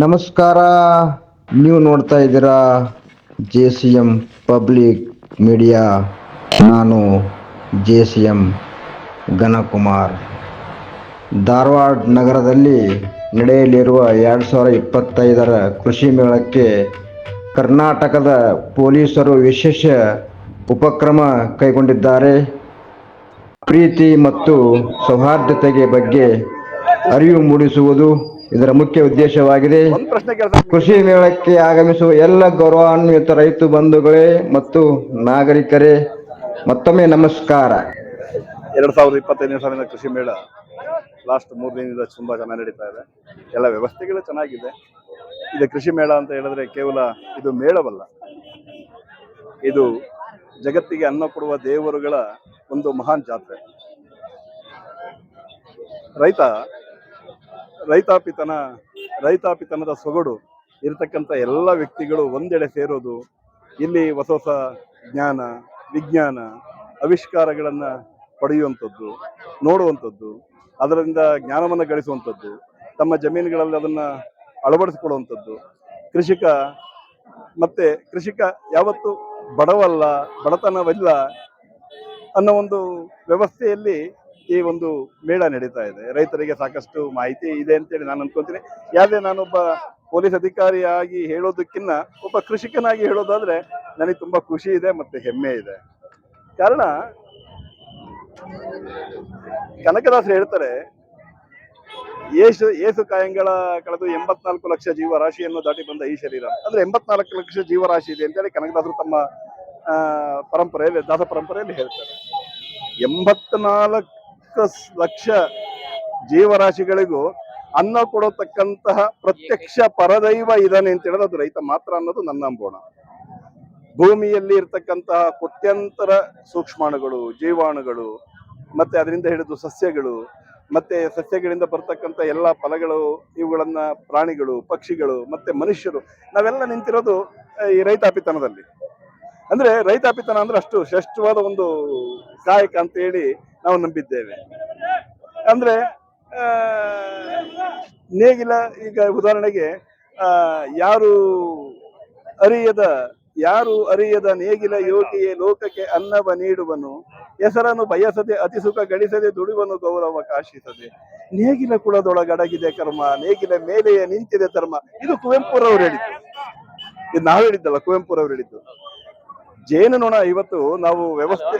ನಮಸ್ಕಾರ. ನೀವು ನೋಡ್ತಾ ಇದ್ದೀರಾ J C M public media. ನಾನು J C M Ghanakumar. Dharwad ನಗರದಲ್ಲಿ ನಡೆಯಲಿರುವ ಎರಡು ಸಾವಿರ ಇಪ್ಪತ್ತೈದರ ಕೃಷಿ ಮೇಳಕ್ಕೆ ಕರ್ನಾಟಕದ ಪೊಲೀಸರು ವಿಶೇಷ ಉಪಕ್ರಮ ಕೈಗೊಂಡಿದ್ದಾರೆ. ಪ್ರೀತಿ ಮತ್ತು ಸೌಹಾರ್ದತೆಗೆ ಬಗ್ಗೆ ಅರಿವು ಮೂಡಿಸುವುದು ಇದರ ಮುಖ್ಯ ಉದ್ದೇಶವಾಗಿದೆ. ಕೃಷಿ ಮೇಳಕ್ಕೆ ಆಗಮಿಸುವ ಎಲ್ಲ ಗೌರವಾನ್ವಿತ ರೈತ ಬಂಧುಗಳೇ ಮತ್ತು ನಾಗರಿಕರೇ ಮತ್ತೊಮ್ಮೆ ನಮಸ್ಕಾರ. ಎರಡ್ ಸಾವಿರದ ಇಪ್ಪತ್ತೈದನೇ ಸಾಲಿನ ಕೃಷಿ ಮೇಳ ಲಾಸ್ಟ್ ಮೂರು ದಿನದಿಂದ ತುಂಬಾ ಚೆನ್ನಾಗಿ ನಡೀತಾ ಇದೆ. ಎಲ್ಲ ವ್ಯವಸ್ಥೆಗಳು ಚೆನ್ನಾಗಿದೆ. ಇದು ಕೃಷಿ ಮೇಳ ಅಂತ ಹೇಳಿದ್ರೆ ಕೇವಲ ಇದು ಮೇಳವಲ್ಲ. ಇದು ಜಗತ್ತಿಗೆ ಅನ್ನ ಕೊಡುವ ದೇವರುಗಳ ಒಂದು ಮಹಾನ್ ಜಾತ್ರೆ. ರೈತ ರೈತಾಪಿತನ, ರೈತಾಪಿತನದ ಸೊಗಡು ಇರತಕ್ಕಂಥ ಎಲ್ಲ ವ್ಯಕ್ತಿಗಳು ಒಂದೆಡೆ ಸೇರೋದು, ಇಲ್ಲಿ ಹೊಸ ಹೊಸ ಜ್ಞಾನ, ವಿಜ್ಞಾನ, ಆವಿಷ್ಕಾರಗಳನ್ನು ಪಡೆಯುವಂಥದ್ದು, ನೋಡುವಂಥದ್ದು, ಅದರಿಂದ ಜ್ಞಾನವನ್ನು ಗಳಿಸುವಂಥದ್ದು, ತಮ್ಮ ಜಮೀನುಗಳಲ್ಲಿ ಅದನ್ನು ಅಳವಡಿಸಿಕೊಳ್ಳುವಂಥದ್ದು. ಕೃಷಿಕ ಮತ್ತೆ ಕೃಷಿಕ ಯಾವತ್ತು ಬಡವಲ್ಲ, ಬಡತನವಿಲ್ಲ ಅನ್ನೋ ಒಂದು ವ್ಯವಸ್ಥೆಯಲ್ಲಿ ಈ ಒಂದು ಮೇಳ ನಡೀತಾ ಇದೆ. ರೈತರಿಗೆ ಸಾಕಷ್ಟು ಮಾಹಿತಿ ಇದೆ ಅಂತೇಳಿ ನಾನು ಅನ್ಕೊಂತೀನಿ. ಯಾವ್ದೇ ನಾನೊಬ್ಬ ಪೊಲೀಸ್ ಅಧಿಕಾರಿಯಾಗಿ ಹೇಳೋದಕ್ಕಿನ್ನ ಒಬ್ಬ ಕೃಷಿಕನಾಗಿ ಹೇಳೋದಾದ್ರೆ ನನಗೆ ತುಂಬಾ ಖುಷಿ ಇದೆ ಮತ್ತೆ ಹೆಮ್ಮೆ ಇದೆ. ಕಾರಣ, ಕನಕದಾಸರು ಹೇಳ್ತಾರೆ, ಏಸು ಏಸು ಕಾಯಂಗಳ ಕಳೆದು ಎಂಬತ್ನಾಲ್ಕು ಲಕ್ಷ ಜೀವರಾಶಿಯನ್ನು ದಾಟಿ ಬಂದ ಈ ಶರೀರ. ಅಂದ್ರೆ ಎಂಬತ್ನಾಲ್ಕು ಲಕ್ಷ ಜೀವರಾಶಿ ಇದೆ ಅಂತೇಳಿ ಕನಕದಾಸರು ತಮ್ಮ ಪರಂಪರೆಯಲ್ಲಿ, ದಾಸ ಪರಂಪರೆಯಲ್ಲಿ ಹೇಳ್ತಾರೆ. ಎಂಬತ್ನಾಲ್ಕು ಸ್- ಲಕ್ಷ ಜೀವರಾಶಿಗಳಿಗೂ ಅನ್ನ ಕೊಡತಕ್ಕಂತಹ ಪ್ರತ್ಯಕ್ಷ ಪರದೈವ ಇದಾನೆ ಅಂತ ಹೇಳಿದ್ರೆ ಅದು ರೈತ ಮಾತ್ರ ಅನ್ನೋದು ನನ್ನ ಅಂಬೋಣ ಭೂಮಿಯಲ್ಲಿ ಇರ್ತಕ್ಕಂತಹ ಕೋಟ್ಯಂತರ ಸೂಕ್ಷ್ಮಾಣುಗಳು, ಜೀವಾಣುಗಳು, ಮತ್ತೆ ಅದರಿಂದ ಹಿಡಿದು ಸಸ್ಯಗಳು, ಮತ್ತೆ ಸಸ್ಯಗಳಿಂದ ಬರ್ತಕ್ಕಂಥ ಎಲ್ಲ ಫಲಗಳು, ಇವುಗಳನ್ನ ಪ್ರಾಣಿಗಳು, ಪಕ್ಷಿಗಳು, ಮತ್ತೆ ಮನುಷ್ಯರು, ನಾವೆಲ್ಲ ನಿಂತಿರೋದು ಈ ರೈತಾಪಿತನದಲ್ಲಿ. ಅಂದ್ರೆ ರೈತಾಪಿತನ ಅಂದ್ರೆ ಅಷ್ಟು ಶ್ರೇಷ್ಠವಾದ ಒಂದು ಕಾಯಕ ಅಂತ ಹೇಳಿ ನಾವು ನಂಬಿದ್ದೇವೆ. ಅಂದ್ರೆ ನೇಗಿಲ, ಈಗ ಉದಾಹರಣೆಗೆ ಯಾರು ಅರಿಯದ ಯಾರು ಅರಿಯದ ನೇಗಿಲ ಯೋಗಿಯೇ ಲೋಕಕ್ಕೆ ಅನ್ನವ ನೀಡುವನು, ಹೆಸರನ್ನು ಬಯಸದೆ, ಅತಿ ಸುಖ ಗಳಿಸದೆ ದುಡಿವನು ಗೌರವ ಕಾಶಿಸದೆ. ನೇಗಿಲ ಕುಳದೊಳಗಡಗಿದೆ ಕರ್ಮ, ನೇಗಿಲ ಮೇಲೆಯೇ ನಿಂತಿದೆ ಧರ್ಮ. ಇದು ಕುವೆಂಪುರವ್ರು ಹೇಳಿದ್ದು. ಇದು ನಾವು ಹೇಳಿದ್ದಲ್ಲ, ಕುವೆಂಪುರವ್ರು ಹೇಳಿದ್ದು. ಜೇನುನೊಣ ಇವತ್ತು ನಾವು ವ್ಯವಸ್ಥೆ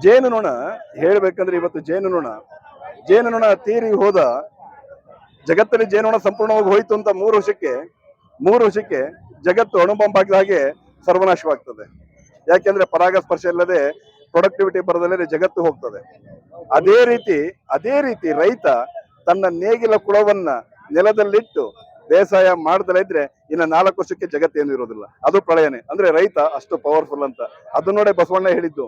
ಜೇನುನೊಣ ಹೇಳ್ಬೇಕಂದ್ರೆ ಇವತ್ತು ಜೇನುನೊಣ. ಜೇನುನೊಣ ತೀರಿ ಹೋದ ಜಗತ್ತಲ್ಲಿ ಜೇನುನೊಣ ಸಂಪೂರ್ಣವಾಗಿ ಹೋಯ್ತು ಅಂತ ಮೂರು ವರ್ಷಕ್ಕೆ ಮೂರು ವರ್ಷಕ್ಕೆ ಜಗತ್ತು ಅಣುಬಾಂಬ್ ಹಾಗೆ ಸರ್ವನಾಶವಾಗ್ತದೆ. ಯಾಕೆಂದ್ರೆ ಪರಾಗಸ್ಪರ್ಶ ಇಲ್ಲದೆ ಪ್ರೊಡಕ್ಟಿವಿಟಿ ಬರದಲ್ಲೇ ಜಗತ್ತು ಹೋಗ್ತದೆ. ಅದೇ ರೀತಿ ಅದೇ ರೀತಿ ರೈತ ತನ್ನ ನೇಗಿಲ ಕುಳವನ್ನ ನೆಲದಲ್ಲಿಟ್ಟು ಬೇಸಾಯ ಮಾಡದಲ್ಲ ಇದ್ರೆ ಇನ್ನ ನಾಲ್ಕು ವರ್ಷಕ್ಕೆ ಜಗತ್ತೇನು ಇರೋದಿಲ್ಲ. ಅದು ಪ್ರಳಯನೆ. ಅಂದ್ರೆ ರೈತ ಅಷ್ಟು ಪವರ್ಫುಲ್ ಅಂತ. ಅದು ನೋಡೇ ಬಸವಣ್ಣ ಹೇಳಿದ್ದು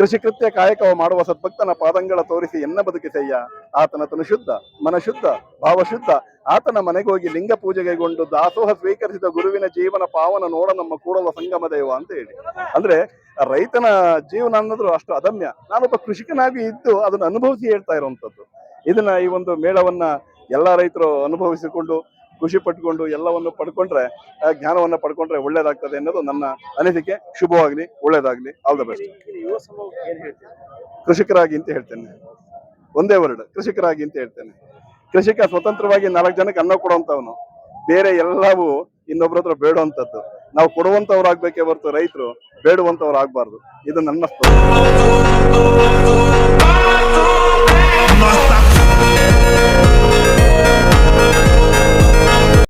ಕೃಷಿ ಕೃತ್ಯ ಕಾಯಕವ ಮಾಡುವ ಸದ್ಭಕ್ತನ ಪಾದಂಗಳ ತೋರಿಸಿ ಎನ್ನ ಬದುಕಿಸಯ್ಯ? ಆತನ ತನು ಶುದ್ಧ ಮನ ಶುದ್ಧ ಭಾವ ಶುದ್ಧ ಆತನ ಮನೆಗೋಗಿ ಲಿಂಗ ಪೂಜೆಗೆಗೊಂಡು ದಾಸೋಹ ಸ್ವೀಕರಿಸಿದ ಗುರುವಿನ ಜೀವನ ಪಾವನ ನೋಡ ನಮ್ಮ ಕೂಡಲ ಸಂಗಮ ದೇವ ಅಂತ ಹೇಳಿ. ಅಂದ್ರೆ ರೈತನ ಜೀವನ ಅನ್ನೋದು ಅಷ್ಟು ಅದಮ್ಯ. ನಾನೊಬ್ಬ ಕೃಷಿಕನಾಗಿ ಇದ್ದು ಅದನ್ನ ಅನುಭವಿಸಿ ಹೇಳ್ತಾ ಇರುವಂತದ್ದು ಇದನ್ನ ಈ ಒಂದು ಮೇಳವನ್ನ ಎಲ್ಲಾ ರೈತರು ಅನುಭವಿಸಿಕೊಂಡು ಖುಷಿ ಪಟ್ಕೊಂಡು ಎಲ್ಲವನ್ನು ಪಡ್ಕೊಂಡ್ರೆ ಜ್ಞಾನವನ್ನ ಪಡ್ಕೊಂಡ್ರೆ ಒಳ್ಳೇದಾಗ್ತದೆ ಅನ್ನೋದು ನನ್ನ ಅನಿಸಿಕೆ. ಶುಭವಾಗ್ಲಿ, ಒಳ್ಳೇದಾಗ್ಲಿ. ಆಲ್ ದ ಬೆಸ್ಟ್ ಕೃಷಿಕರಾಗಿ ಅಂತ ಹೇಳ್ತೇನೆ. ಒಂದೇ ವರ್ಡ್ ಕೃಷಿಕರಾಗಿ ಅಂತ ಹೇಳ್ತೇನೆ. ಕೃಷಿಕ ಸ್ವತಂತ್ರವಾಗಿ ನಾಲ್ಕು ಜನಕ್ಕೆ ಅನ್ನ ಕೊಡುವಂತವನು ಬೇರೆ ಎಲ್ಲವೂ ಇನ್ನೊಬ್ರ ಹತ್ರ ಬೇಡುವಂತದ್ದು ನಾವು ಕೊಡುವಂತವ್ರಾಗ್ಬೇಕೇ ಹೊರತು ರೈತರು ಬೇಡುವಂತವ್ರು ಆಗ್ಬಾರ್ದು ಇದು ನನ್ನ.